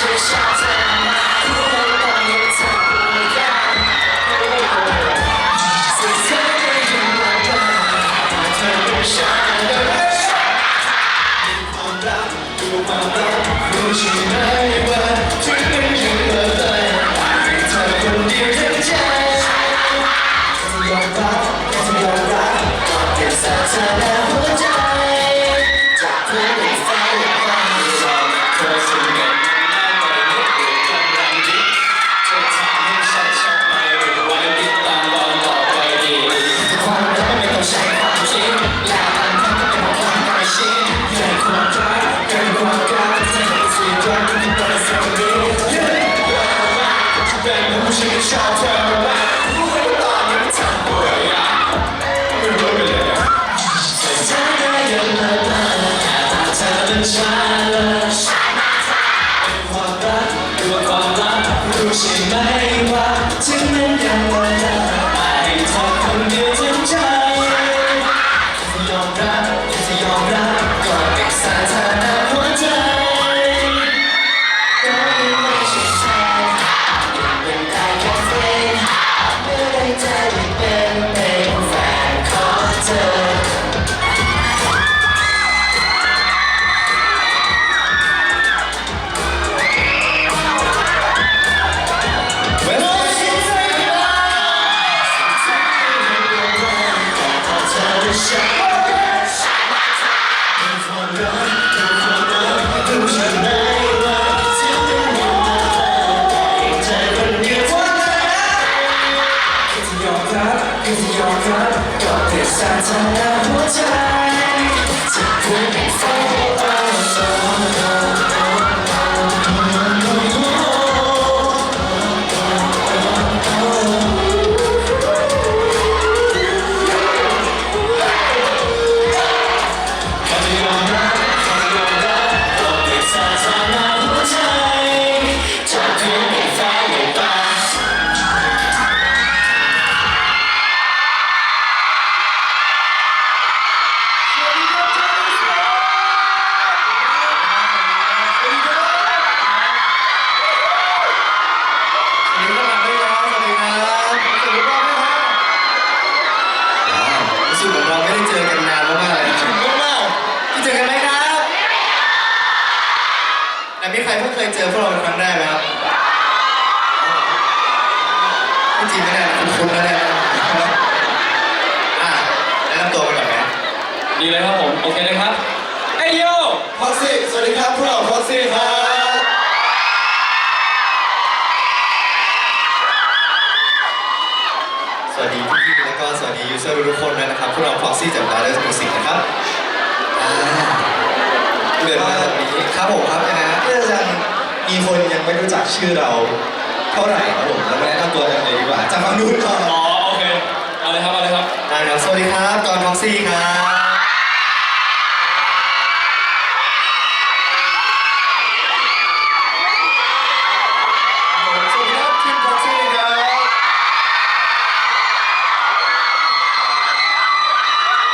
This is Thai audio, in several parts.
เป็น เก็เพื่อสาธา ยเจอพวกเราเป็นครั้งแรกไหมครับไม่จริงไม่ได้นะคุณคุณนะเนี่ยอะแนะนำตัวกันก่อนไหมดีเลยครับผม โอเคเลยครับไอยโยฟ็อกซี่สวัสดีครับพวกเราฟ็อกซี่ครับสวัสดีพี่ๆแล้วก็สวัสดียูเซอร์ทุกคนด้วยนะครับพวกเราฟ็อกซี่จาก Brothers Music นะครับอ่าเกิดมาแบบนี้ครับผมครับยังไงฮะน่าจะ มีคนยังไม่รู้จักชื่อเราเท่าไหร่ครับผมเรามาแนะนำตัวกันเลยดีกว่าจากฝั่งนู้นก่อนอ๋อโอเคเอาเลยครับเอาเลยครับได้ครับสวัสดีครับจอห์นฟ็อกซี่ครับสวัสดีครับทีมฟ็อกซี่ครับ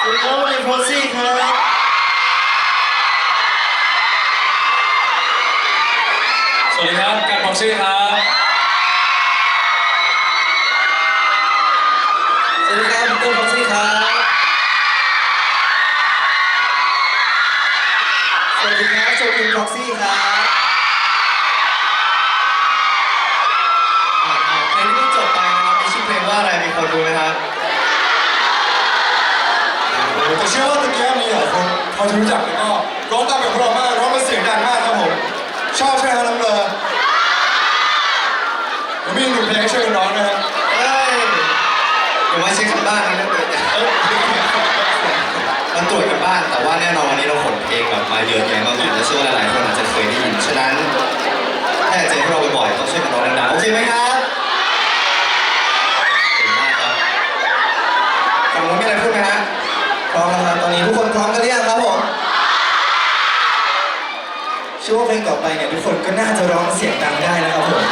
สวัสดีครับทีมฟ็อกซี่ครับ ครับการพ็อกซี่ครับ สวัสดีครับพี่ต้นฟ็อกซี่ครับ สวัสดีครับโชกุนฟ็อกซี่ครับอ่าอ่าเพลงที่เพิ่งจบไปนะครับมีชื่อเพลงว่าอะไรมีคนรู้ไหมครับแต่เชื่อว่าตะกี้มีหลายคนพอจะรู้จักแล้วก็ร้ ช่วยกันร้องนะครับเอ้ยอย่ามาเช็คกันบ้านนะเนี่ยเอ้ยมันตรวจกันบ้าน แต่ว่าแน่นอนวันนี้เราขนเพลงแบบมาเยอะแยะมากมายและเชื่อว่าหลายๆคนอาจจะเคยได้ยิน ฉะนั้นถ้าอยากเจอพวกเราบ่อยๆต้องช่วยกันร้องดังๆโอเคไหมครับเก่งมากครับฝั่งนู้นมีอะไรพูดไหมฮะพร้อมแล้วครับตอนนี้ทุกคนพร้อมกันหรือยังครับผมเชื่อว่าเพลงต่อไปเนี่ยทุกคนก็น่าจะร้องเสียงดังได้นะครับผม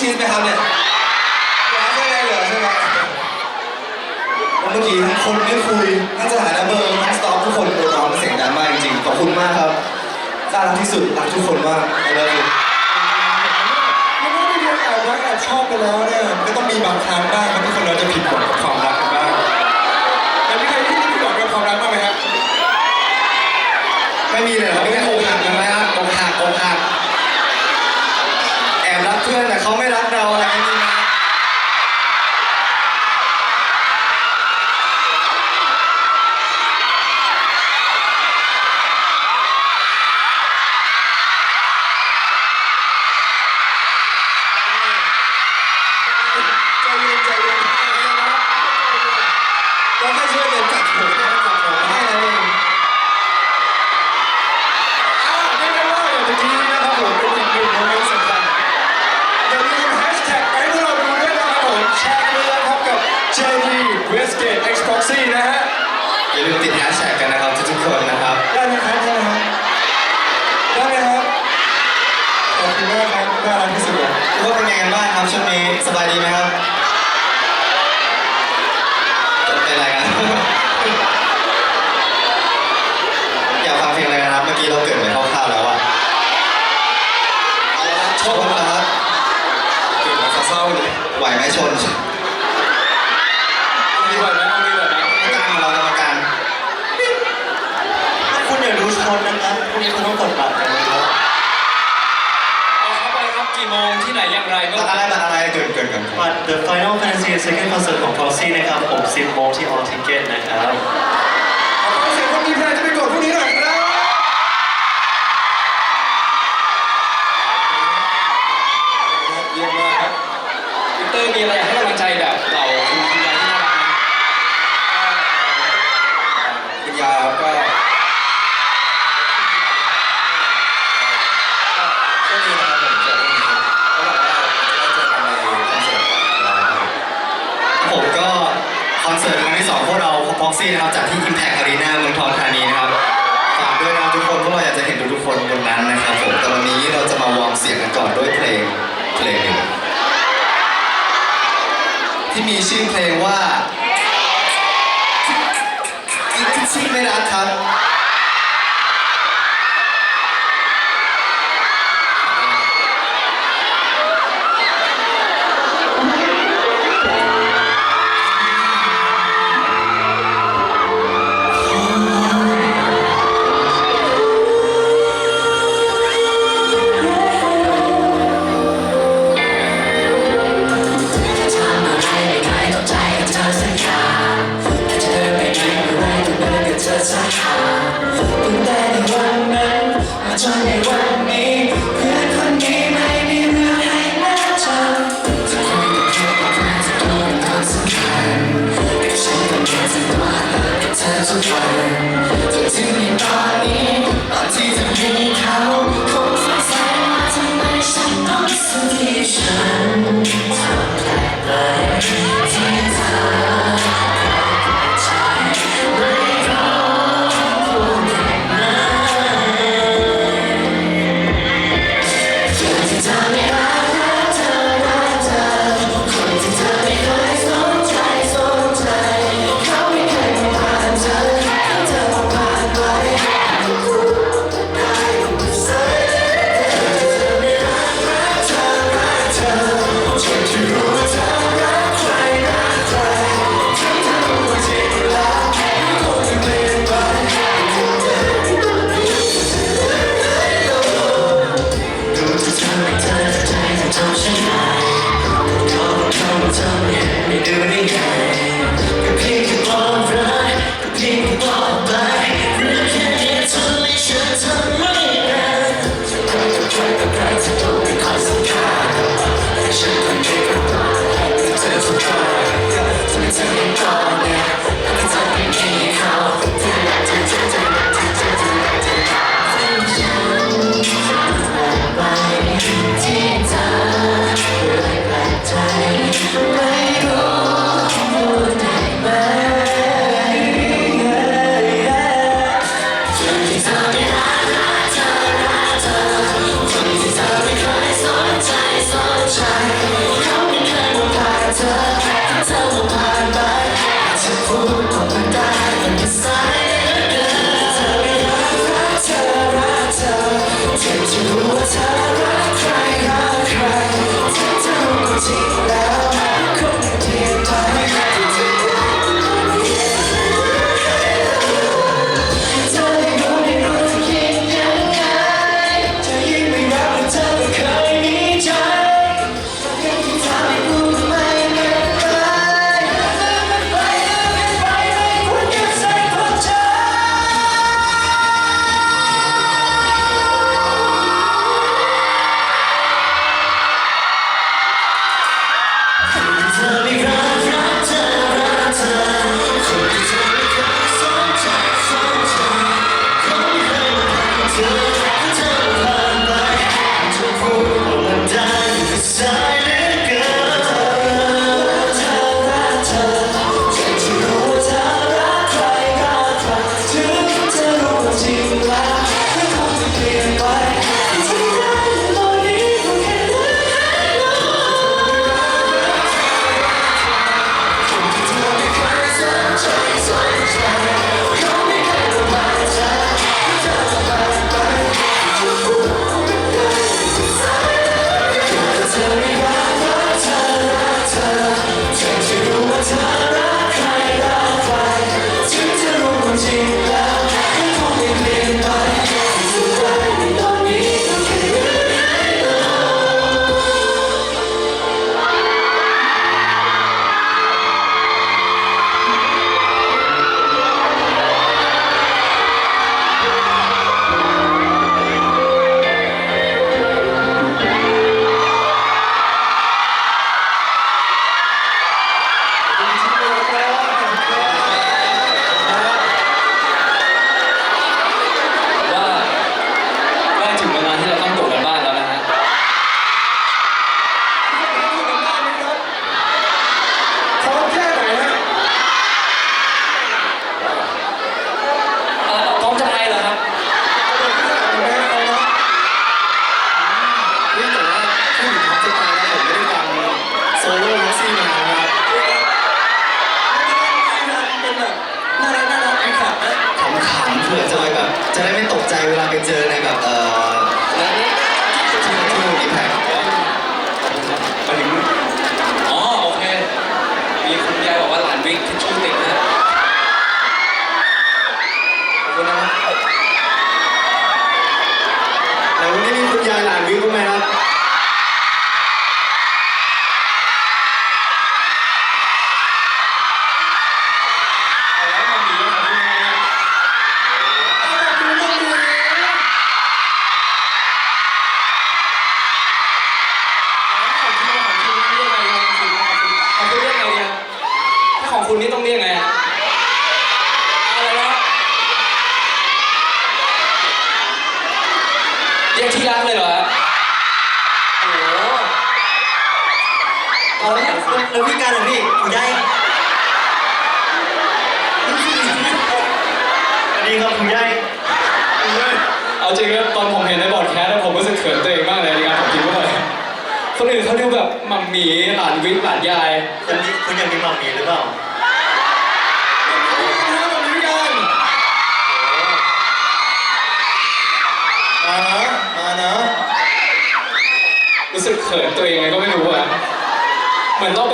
ชีสไปครับเนี่ยเหลือแค่เหลือใช่ไหมเมื่อกี้ทั้งคนที่คุยทั้งสถานะเบอร์ทั้งสต็อกทุกคนตัวน้องเสียงดังมากจริงๆขอบคุณมากครับน่ารักที่สุดรักทุกคนมากไอเลิยูไม่ว่าจเป็นแอบรักแอบชอบไปแล้วเนี่ยก็ต้องมีบางครั้งบ้างที่คนเราจะผิดหวังกับความรัก สบายดีไหมครับ นี้เซคันด์คอนเสิร์ตของฟอซี่นะครับผมซิมโมที่ออทิเกตนะครับ ขอเสียงคนมีแฟนด้วย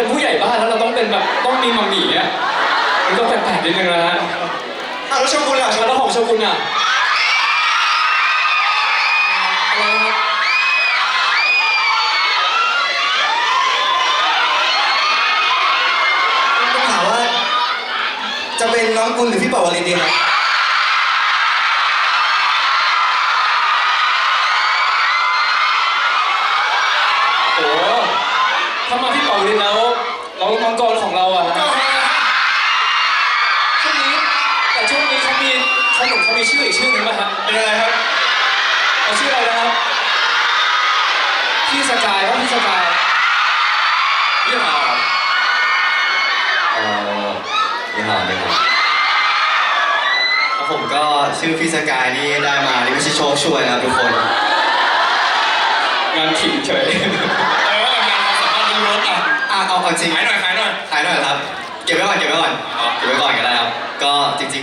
เหมือนเราเป็นผู้ใหญ่บ้านแล้วเราต้องเป็นแบบต้องมีหมัมหมีอะมันก็แปลกๆนิดนึงนะฮะอะแล้วชมคุณล่ะชมแล้วของโชกุนอะอะไรนะครับต้องถามว่าจะเป็นน้องกุลหรือพี่เป่าวลินดีครับ โอ้ถ้ามาพี่เป่าลินแล้วแล้วมังกรของเราอะฮะช่วงนี้แต่ช่วงนี้เขามีเขาเห มือนเขามีชื่ออีกชื่อหนึ่งป่ะฮะเป็นอะไรครับเอาชื่ออะไรนะครับพี่สกายว่าพี่สกายยี่ห้อเอ่อนี่หอนี่หอแล้วผมก็ชื่อพี่สกายนี่ได้มานี่ไม่ใช่โชคช่วยนะครับทุกคน งานขิงเฉยเอองานความสามารถล้วนๆอะอะเอาเอาจริงขายหน่อยขายหน่อยขายหน่อยครับ เก็บไว้ก่อนเก็บไว้ก่อน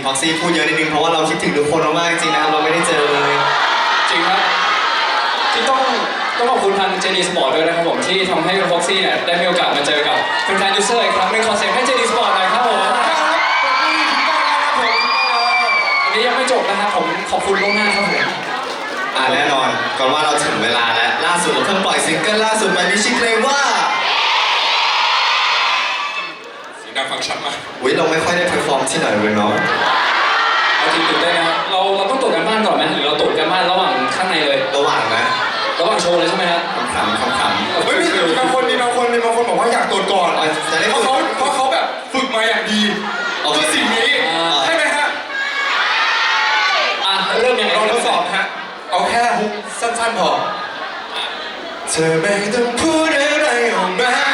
ๆพ็อกซี่พูดเยอะนิดนึงเพราะว่าเราคิดถึงทุกคนมากๆจริงนะครับเราไม่ได้เจอเลยจริงครับที่ต้องต้องขอบคุณทางเจดีสปอร์ตด้วยนะครับผมที่ทำให้พ็อกซี่เนี่ยได้มีโอกาสมาเจอกับแฟนๆยูเซอร์อีกครั้งหนึงขอเสียงให้เจดีสปอร์ตหน่อยครับผมอันนี้ยังไม่จบนะครับผมขอบคุณล่วงหน้าครับผมอ่าแน่นอนก่อนว่าเราถึงเวลาแล้วล่าสุดเราเพิ่งปล่อยซิงเกิลล่าสุดไปมีชื่อเพลงว่า เสียงดังฟังชัดมากอุ้ยเราไม่ค่อยได้เพอร์ฟอร์มที่ไหนเลยเนาะเอาจริงตื่นเต้นนะครับเราเราต้องตรวจกันบ้านก่อนไหมหรือเราตรวจกันบ้านระหว่างข้างในเลย ระหว่างนะระหว่างโชว์เลยใช่ไหมครับขำๆขำๆเฮ้ยมีมีบางคนมีบางคนมีบางคนบอกว่าอยากตรวจก่อนอะจะได้เพราะเขาเพราะเขาแบบฝึกมาอย่างดีโอเคเพื่อสิ่งนี้อ่าใช่ไหมฮะอะเริ่มยังไงเราทดสอบฮะเอาแค่ฮุกสั้นๆพอเธอไม่ต้องพูดอะไรออกมา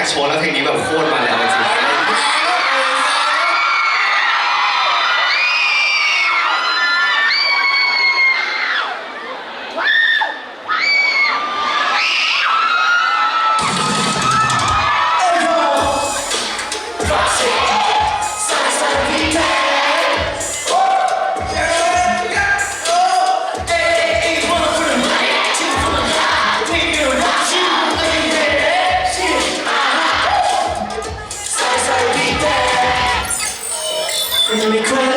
อยากโชว์แล้วเพลงนี้แบบโคตรมาแล้วจริง Feel me cool.